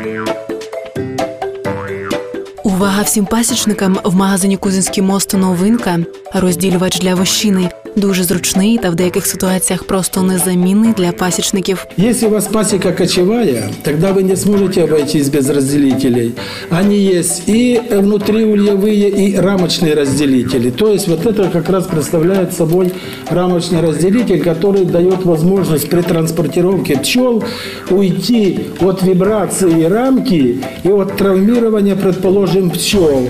Música Увага всім пасічникам в магазині Кузинський мост новинка. Розділювач для вощини. Дуже зручний та в деяких ситуаціях просто незамінний для пасічників. Если у вас пасека кочевая, тогда вы не сможете обойтись без разделителей. Они есть и внутриульевые, и рамочные разделители. То есть вот это как раз представляет собой рамочный разделитель, который дает возможность при транспортировке пчел уйти от вибрации рамки и от травмирования, предположим, пчел.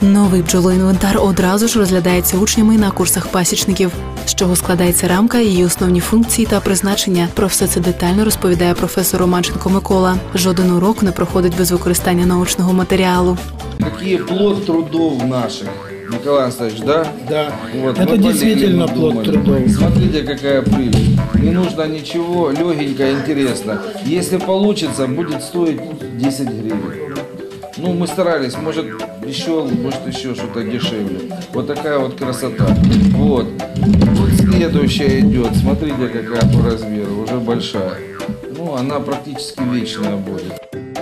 Новий бджолоінвентар одразу ж розглядається учнями на курсах пасічників, з чого складається рамка, її основні функції та призначення. Про все це детально розповідає професор Романченко Микола. Жоден урок не проходить без використання научного матеріалу. Какие плод трудов наших, Николай Анатольевич, да? Да, Вот, это мы действительно болели, мы плод думали. трудов. Смотрите, какая пыль. Не нужно ничего, легенько, интересно. Если получится, будет стоить 10 гривен. Ну, мы старались, может, еще, может, еще что-то дешевле. Вот такая вот красота. Вот. Вот следующая идет. Смотрите, какая по размеру, уже большая. Ну, она практически вечная будет.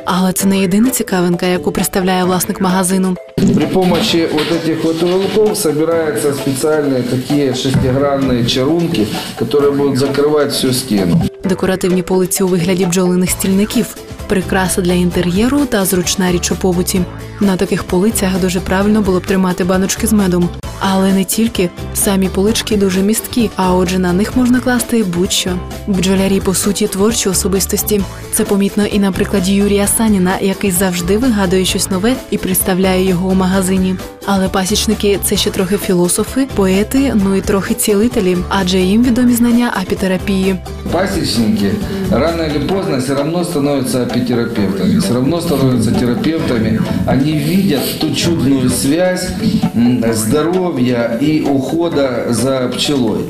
Але це не єдина цікавинка, яку представляє власник магазину. При помощи вот этих вот уголков собираются специальные такие шестигранные чарунки, которые будут закрывать всю стену. Декоративні полиці у вигляді бджолиних стільників, прикраса для інтер'єру та зручна річ у побуті. На таких полицях дуже правильно було б тримати баночки з медом. Але не тільки самі полички дуже місткі, а отже на них можна класти будь-що. Бджолярі по суті творчі особистості. Це помітно і на прикладі Юрія Саніна, який завжди вигадує щось нове і представляє його у магазині. Але пасічники це ще трохи філософи, поети, ну і трохи цілителі, адже їм відомі знання апітерапії. Пасечники рано или поздно все равно становятся апитерапевтами, все равно становятся терапевтами. Они видят ту чудную связь м, здоровья и ухода за пчелой.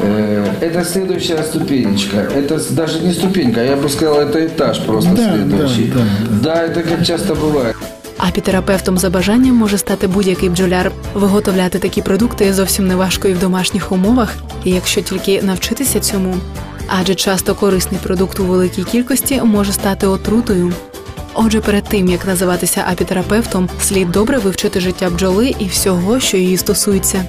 Э, Это следующая ступенечка. Это с- даже не ступенька, я бы сказал, это этаж просто Да, следующий. да, да, да, это как часто бывает. Апітерапевтом за бажанням може стати будь-який бджоляр. Виготовляти такі продукти зовсім не важко і в домашніх умовах, якщо тільки навчитися цьому. Адже часто корисний продукт у великій кількості може стати отрутою. Отже, перед тим як називатися апітерапевтом, слід добре вивчити життя бджоли і всього, що її стосується.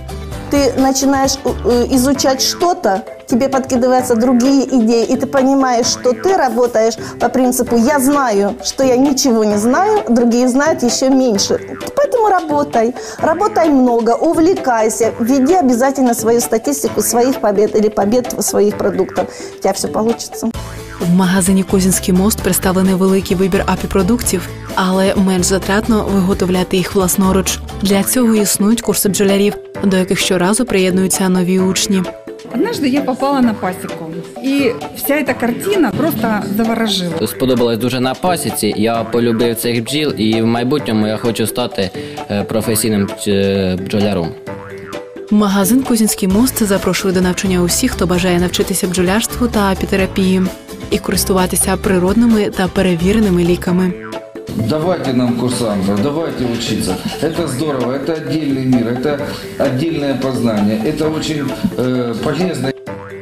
ты начинаешь э, изучать что-то, тебе подкидываются другие идеи, и ты понимаешь, что ты работаешь по принципу «я знаю, что я ничего не знаю, другие знают еще меньше». Поэтому работай, работай много, увлекайся, веди обязательно свою статистику своих побед или побед своих продуктов. У тебя все получится. В магазині Козінський мост представлений великий вибір апі-продуктів, але менш затратно виготовляти їх власноруч. Для цього існують курси бджолярів, до яких щоразу приєднуються нові учні. Однажды я попала на пасеку, и вся эта картина просто заворожила. Сподобалось дуже на пасіці. Я полюбив цих бджіл, і в майбутньому я хочу стати е, професійним е, бджоляром. Магазин Кузінський мост запрошує до навчання усіх, хто бажає навчитися бджолярству та апітерапії і користуватися природними та перевіреними ліками. Давайте нам курсантов, давайте учиться. Это здорово, это отдельный мир, это отдельное познание, это очень э, полезно.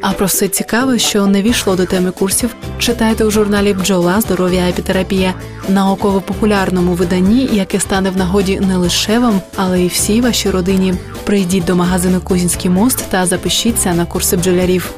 А про все цікаве, що не війшло до теми курсів, читайте у журналі Бджола здоров'я апітерапія науково-популярному виданні, яке стане в нагоді не лише вам, але й всій вашій родині. Прийдіть до магазину Кузінський мост та запишіться на курси бджолярів.